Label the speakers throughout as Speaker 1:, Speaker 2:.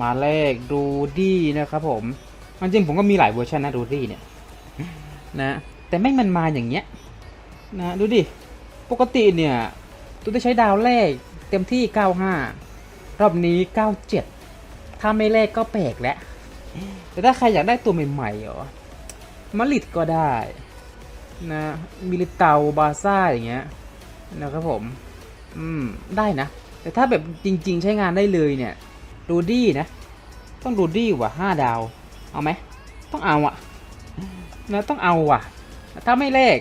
Speaker 1: มาแรกดูดี้นะครับผมมันจริงผมก็มีหลายเวอร์ชันนะดูดี้เนี่ยนะแต่ไม่มันมาอย่างเงี้ยนะดูดิปกติเนี่ยตัวที่ใช้ดาวแรกเต็มที่ 95 รอบนี้ 97 ถ้าไม่แรกก็แปลกแล้วแต่ถ้าใครอยากได้ตัวใหม่ๆเหรอมาริดก็ได้นะมิลิเตาบาซ่าอย่างเงี้ยนะครับผม อืม ได้นะ แต่ถ้าแบบจริง ๆ ใช้งานได้เลยเนี่ย รูดี้นะ ต้องรูดี้ว่ะห้าดาว เอาไหม ต้องเอาอะนะต้องเอาว่ะถ้าไม่เลข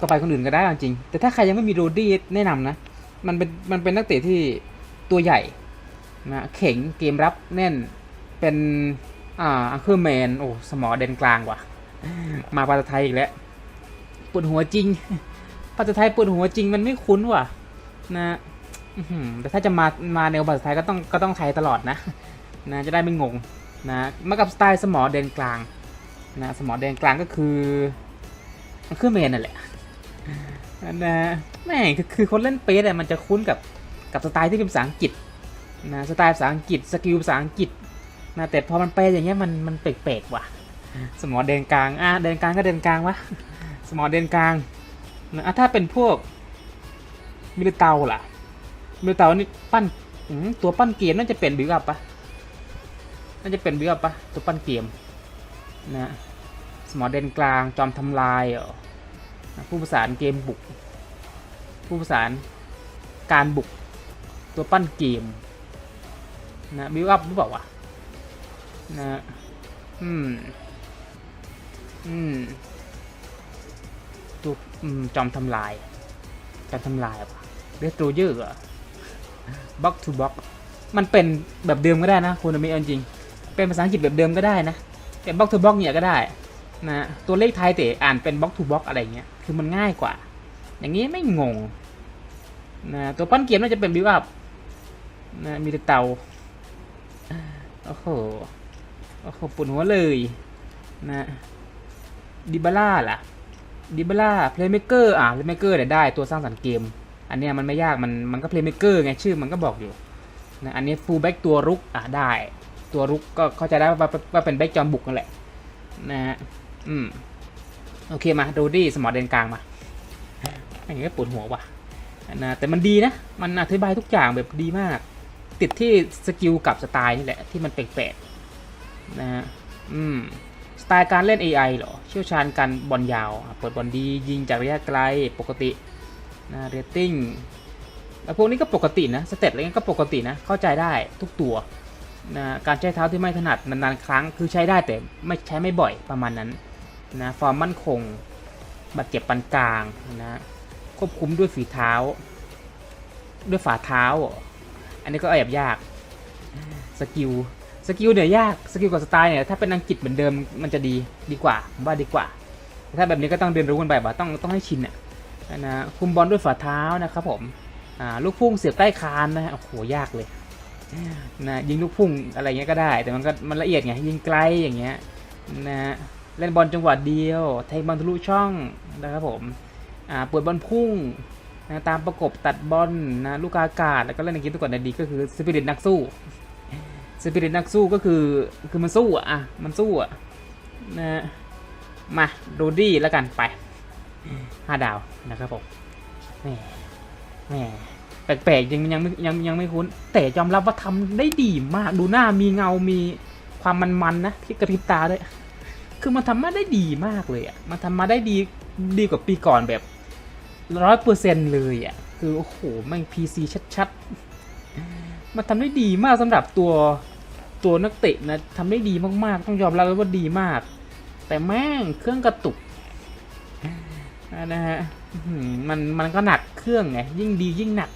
Speaker 1: ก็ไปคนอื่นก็ได้จริง แต่ถ้าใครยังไม่มีรูดี้แนะนำนะ มันเป็นมันเป็นนักเตะที่ตัวใหญ่นะเข่งเกมรับแน่นเป็นอ่าอังเคิลแมนโอ้สมอเดนกลางว่ะ มาภาษาไทยอีกแล้วปวดหัวจริงภาษาไทยปวดหัวจริงมันไม่คุ้นว่ะนะ แต่ถ้าจะมา มาแนวภาษาไทยก็ต้อง ก็ต้องไทยตลอดนะ นะ จะได้ไม่งง นะ มากับสไตล์สมอเดนกลาง นะ สมอเดนกลางก็คืออังเคิลแมนนั่นแหละ นะแม่คือคือคนเล่นเปสอะมันจะคุ้นกับ กับสไตล์ที่เป็นภาษาอังกฤษ นะ สไตล์ภาษาอังกฤษ สกิลภาษาอังกฤษ นะ แต่พอมันไปอย่างเงี้ย มัน มันแปลกๆว่ะ สมอเดนกลาง อะ เดนกลางก็เดนกลางวะ สมอเดนกลาง นะถ้าเป็นพวกมิลเตาล่ะ มิลิเตานี่ปั้นตัวปั้นเกมน่าจะเป็นบิวอัพปะน่าจะเป็นบิวอัพปะตัวปั้นเกมนะสมอเดนกลางจอมทำลายผู้ประสานเกมบุก ผู้ประสานการบุกตัวปั้นเกมนะบิวอัพหรือเปล่าวะนะอืมอืมตัวอืมจอมทำลายจอมทำลายปะเรียกตัวเยอะอะ บล็อกทูบล็อกมันเป็นแบบเดิมก็ได้นะคุณอมริกันจริง เป็นภาษาอังกฤษแบบเดิมก็ได้นะเป็นบล็อกทูบล็อกเนี่ยก็ได้นะตัวเลขไทยแต่อ่านเป็นบล็อกทูบล็อกอะไรเงี้ยคือมันง่ายกว่า อย่างงี้ไม่งงนะตัวปั้นเกมน่าจะเป็นบิวอัพนะมีแต่เตาโอ้โหโอ้โหปวดหัวเลยนะดิบาร่าล่ะดิบาร่าเพลย์เมเกอร์อะเพลย์เมเกอร์เนี่ยได้ตัวสร้างสรรค์เกม อันเนี้ยมันไม่ยากมันมันก็เพลย์เม k เกอร์ไงชื่อมันก็บอกอยู่นะอันนี้ฟูลแบ็กตัวรุกอะได้ ตัวรุกก็เข้าใจได้ว่าว่าว่าเป็นแบ็กจอมบุกนั่นแหละนะฮะอืมโอเคมาดูดี้สมอเดนกลางมาอันนี้ก็ปวดหัวว่ะนะแต่มันดีนะ มันอธิบายทุกอย่างแบบดีมาก ติดที่สกิลกับสไตล์นี่แหละที่มันแปลกๆนะฮะอืมสไตล์การเล่น AI เหรอ เชี่ยวชาญการบอลยาว เปิดบอลดียิงจากระยะไกลปกติ นะเรตติ้งแล้วพวกนี้ก็ปกตินะสเตตอะไรเงี้ยก็ปกตินะเข้าใจได้ทุกตัวนะการใช้เท้าที่ไม่ถนัดนานๆครั้งคือใช้ได้แต่ไม่ใช้ไม่บ่อยประมาณนั้นนะฟอร์มมั่นคงบาดเจ็บปานกลางนะควบคุมด้วยฝีเท้า ด้วยฝ่าเท้า อันนี้ก็แอบยากสกิลสกิลเนี่ยยากสกิลกับสไตล์เนี่ยถ้าเป็นอังกฤษเหมือนเดิมมันจะดีดีกว่าผมว่าดีกว่า ถ้าแบบนี้ก็ต้องเรียนรู้กันไปว่าต้องต้องให้ชินอะ นะคุมบอลด้วยฝ่าเท้านะครับผมลูกพุ่งเสียบใต้คานนะฮะโอ้โหยากเลยนะยิงลูกพุ่งอะไรเงี้ยก็ได้ แต่มันก็มันละเอียดไงยิงไกลอย่างเงี้ยนะเล่นบอลจังหวะเดียวแทงบอลทะลุช่องนะครับผมเปิดบอลพุ่งนะตามประกบตัดบอลนะลูกอากาศแล้วก็เล่นในเกมตัวก่อนในดีก็คือสปิริตนักสู้สปิริตนักสู้ก็คือคือมันสู้อะอะมันสู้อะนะมาโรดี้แล้วกันไป ห้าดาวนะครับผมแหมแหมแปลกๆยังยังไม่ยังยังไม่คุ้น แต่ยอมรับว่าทำได้ดีมากดูหน้ามีเงามีความมันๆนะที่กระพริบตาด้วยคือมันทำมาได้ดีมากเลยอะมันทำมาได้ดีดีกว่าปีก่อนแบบร้อยเปอร์เซ็นเลยอะคือโอ้โหแม่งพีซีชัดๆ มันทำได้ดีมากสำหรับตัวตัวนักเตะนะทำได้ดีมากๆ ต้องยอมรับเลยว่าดีมาก แต่แม่งเครื่องกระตุก นะฮะมันมันก็หนักเครื่องไงยิ่งดียิ่งหนัก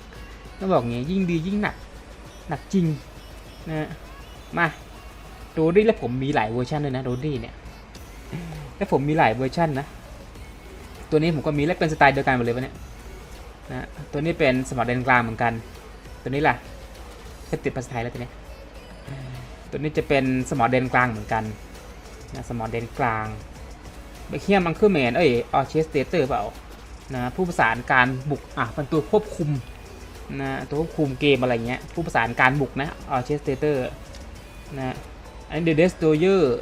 Speaker 1: ต้องบอกงี้ยิ่งดียิ่งหนัก หนักจริงนะมาโรดี้และผมมีหลายเวอร์ชันเลยนะโรดี้เนี่ยและผมมีหลายเวอร์ชันนะตัวนี้ผมก็มีและเป็นสไตล์เดียวกันหมดเลยวะเนี่ยนะตัวนี้เป็นสมอร์ตแดนกลางเหมือนกัน ตัวนี้ล่ะจะติดภาษาไทยแล้วตัวนี้ตัวนี้จะเป็นสมอร์ตแดนกลางเหมือนกันนะสมอร์ตแดนกลาง บคเฮียมมังคือแมนเอ้ยออเชสเตเตอร์เปล่านะผู้ประสานการบุกอะเป็นตัวควบคุมนะตัวควบคุมเกมอะไรเงี้ยผู้ประสานการบุกนะออเชสเตเตอร์นะอันนี้เดอะเดสโตเยอร์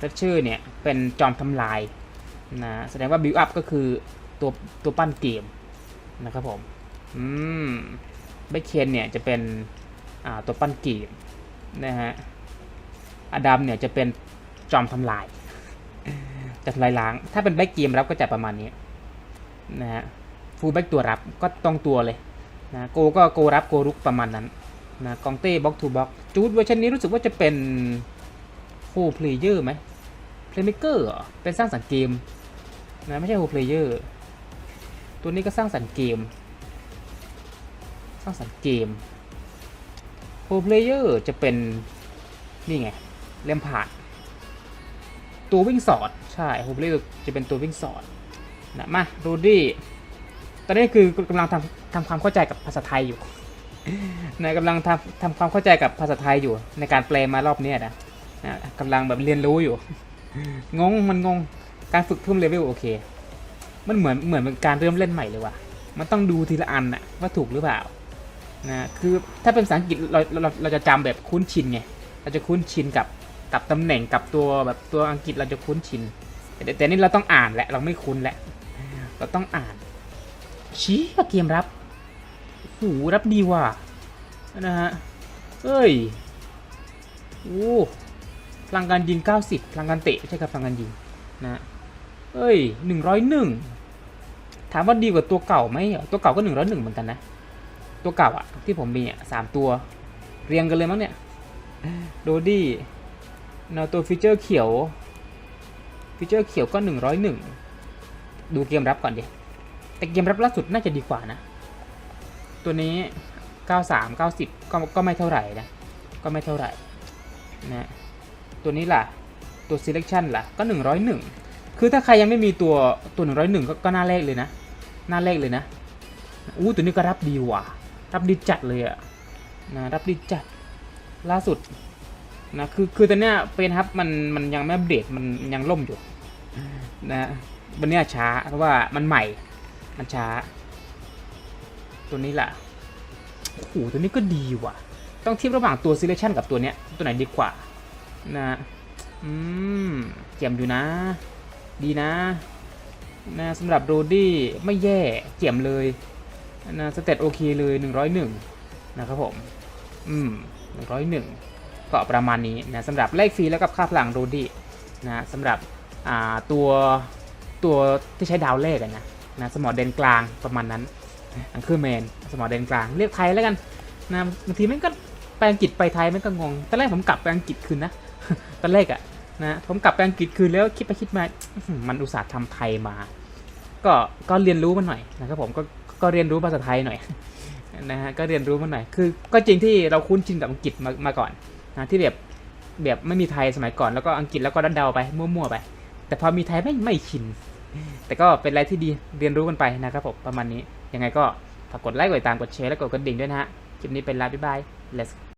Speaker 1: ทัชเชอร์เนี่ยเป็นจอมทำลายนะแสดงว่าบิวอัพก็คือตัวตัวปั้นเกมนะครับผมอืมเบคเคนเนี่ยจะเป็นอ่าตัวปั้นเกมนะฮะอดัมเนี่ยจะเป็นจอมทำลาย จะทำลายล้าง ถ้าเป็นแบ็กเกมรับก็จะประมาณนี้นะฮะฟูลแบ็กตัวรับก็ต้องตัวเลยนะโกก็โกรับโกรุกประมาณนั้นนะกองเต้บ็อกทูบ็อกจูดเวอร์ชันนี้รู้สึกว่าจะเป็นโฮเพลเยอร์ไหมเพลย์เมเกอร์เป็นสร้างสรรค์เกมนะไม่ใช่โฮเพลเยอร์ตัวนี้ก็สร้างสรรค์เกม สร้างสรรค์เกมโปรเพลเยอร์จะเป็นนี่ไงเลมพาร์ ตัววิ่งสอด ใช่โปรเพลเยอร์จะเป็นตัววิ่งสอดนะมาโรดี้ตอนนี้คือกำลังทำทำความเข้าใจกับภาษาไทยอยู่นะกำลังทำทำความเข้าใจกับภาษาไทยอยู่ ในการแปลมารอบนี้นะนะกำลังแบบเรียนรู้อยู่ งงมันงงการฝึกเพิ่มเลเวลโอเค มันเหมือนเหมือนเป็นการเริ่มเล่นใหม่เลยว่ะ มันต้องดูทีละอันอะว่าถูกหรือเปล่านะคือถ้าเป็นภาษาอังกฤษเราเราเราจะจำแบบคุ้นชินไงเราจะคุ้นชินกับ กับตำแหน่งกับตัวแบบตัวอังกฤษเราจะคุ้นชิน แต่แต่นี่เราต้องอ่านแหละเราไม่คุ้นแหละ เราต้องอ่านชี้เกมรับหูรับดีว่ะนะฮะเอ้ยโอ้พลังการยิง 90พลังการเตะไม่ใช่ครับพลังการยิงนะเอ้ย 101 ถามว่าดีกว่าตัวเก่าไหมตัวเก่าก็ 101 เหมือนกันนะ ตัวเก่าอะที่ผมมีอะสามตัว เรียงกันเลยมั้งเนี่ย โดดี้ นาตัวฟีเจอร์เขียว ฟีเจอร์เขียวก็หนึ่งร้อยหนึ่งดูเกมรับก่อนดิ แต่เกมรับล่าสุดน่าจะดีกว่านะ ตัวนี้ 93 90 ก็ก็ไม่เท่าไหร่นะ ก็ไม่เท่าไหร่นะตัวนี้ล่ะ ตัว selection ล่ะ ก็ 101 คือถ้าใครยังไม่มีตัวตัว 101 ก็ก็หน้าเลขเลยนะ หน้าเลขเลยนะ อู้ตัวนี้ก็รับดีว่ะ รับดีจัดเลยอะนะรับดีจัด ล่าสุด นะคือคือตอนเนี้ยเป็นครับมันมันยังไม่อัปเดตมันยังล่มอยู่นะวันเนี้ยช้าเพราะว่ามันใหม่มันช้า ตัวนี้แหละโอ้โหตัวนี้ก็ดีว่ะ ต้องเทียบระหว่างตัว selection กับตัวเนี้ยตัวไหนดีกว่านะอืมเจียมอยู่นะ ดีนะนะสำหรับโรดี้ไม่แย่เจียมเลยนะสเตตโอเคเลย 101 นะครับผม อืม 101 ก็ประมาณนี้นะสำหรับเลขฟรีแล้วกับค่าพลังโรดี้นะสำหรับตัวตัวที่ใช้ดาวเลขนะนะสมอเดนกลางประมาณนั้นอังคือแมนสมอเดนกลางเรียกไทยแล้วกันนะบางทีมันก็ไปอังกฤษไปไทยมันก็งงตอนแรกผมกลับไปอังกฤษคืนนะตอนแรกอะนะผมกลับไปอังกฤษคืนแล้วคิดไปคิดมามันอุตส่าห์ทำไทยมา ก็ก็เรียนรู้มันหน่อยนะครับผมก็ก็เรียนรู้ภาษาไทยหน่อยนะฮะก็เรียนรู้มันหน่อยคือ ก็จริงที่เราคุ้นชินกับอังกฤษมามาก่อน นะที่แบบแบบไม่มีไทยสมัยก่อนแล้วก็อังกฤษแล้วก็ดันเดาไปมั่วๆไป แต่พอมีไทยไม่ไม่ชิน แต่ก็เป็นอะไรที่ดีเรียนรู้กันไปนะครับผมประมาณนี้ยังไงก็ฝากกดไลค์กดติดตามกดแชร์และกดกระดิ่งด้วยนะฮะคลิปนี้เป็นลาบ๊ายบาย let's